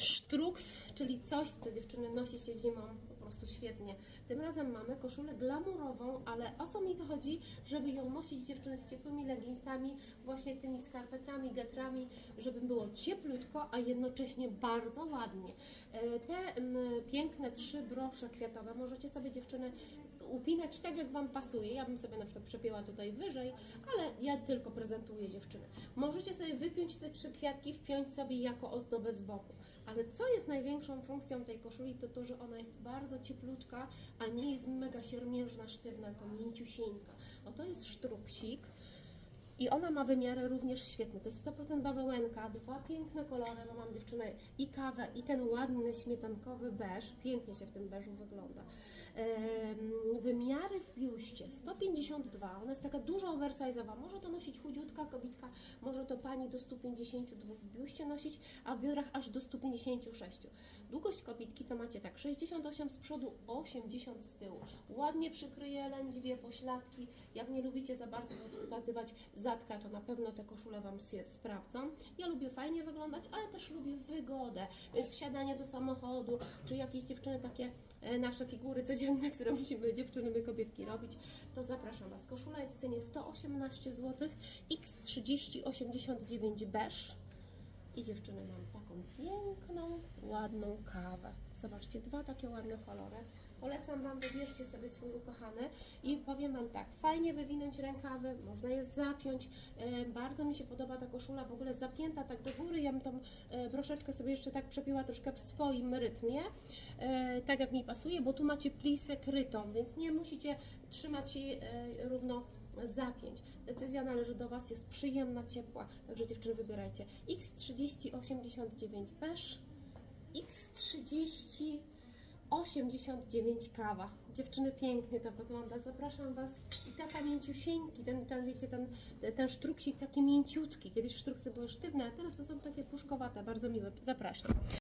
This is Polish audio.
Sztruks, czyli coś, co dziewczyny nosi się zimą prostu świetnie. Tym razem mamy koszulę glamurową, ale o co mi to chodzi? Żeby ją nosić dziewczyny z ciepłymi leginsami, właśnie tymi skarpetami, getrami, żeby było cieplutko, a jednocześnie bardzo ładnie. E, Te piękne trzy brosze kwiatowe możecie sobie dziewczyny upinać tak, jak Wam pasuje. Ja bym sobie na przykład przepięła tutaj wyżej, ale ja tylko prezentuję dziewczyny. Możecie sobie wypiąć te trzy kwiatki, wpiąć sobie jako ozdobę z boku. Ale co jest największą funkcją tej koszuli, to to, że ona jest bardzo cieplutka, a nie jest mega siermiężna, sztywna, tylko mięciusieńka. O, to jest sztruksik. I ona ma wymiary również świetne. To jest 100% bawełenka, dwa piękne kolory, bo mam dziewczynę i kawę, i ten ładny śmietankowy beż. Pięknie się w tym beżu wygląda. Wymiary w biuście 152. Ona jest taka duża oversize'owa. Może to nosić chudziutka kobitka, może to pani do 152 w biuście nosić, a w biodrach aż do 156. Długość kobitki to macie tak 68 z przodu, 80 z tyłu. Ładnie przykryje lędźwie, pośladki. Jak nie lubicie za bardzo pokazywać zadka, to na pewno te koszule Wam się sprawdzą. Ja lubię fajnie wyglądać, ale też lubię wygodę, więc wsiadanie do samochodu, czy jakieś dziewczyny takie e, nasze figury codzienne, które musimy dziewczyny, my kobietki robić, to zapraszam Was. Koszula jest w cenie 118 zł, X30 89 beż. I dziewczyny mam taką piękną, ładną kawę. Zobaczcie, dwa takie ładne kolory. Polecam Wam, wybierzcie sobie swój ukochany i powiem Wam tak, fajnie wywinąć rękawy, można je zapiąć. E, bardzo mi się podoba ta koszula, w ogóle zapięta tak do góry. Ja bym tą e, broszeczkę sobie jeszcze tak przepięła troszkę w swoim rytmie, e, tak jak mi pasuje, bo tu macie plisę krytą, więc nie musicie trzymać e, równo zapięć. Decyzja należy do Was, jest przyjemna, ciepła, także dziewczyny wybierajcie. X3089 beż, X30 89 kawa. Dziewczyny pięknie to wygląda. Zapraszam Was. I taka mięciusieńki, ten, ten wiecie, ten, ten sztruksik taki mięciutki. Kiedyś sztruksy były sztywne, a teraz to są takie puszkowate, bardzo miłe. Zapraszam.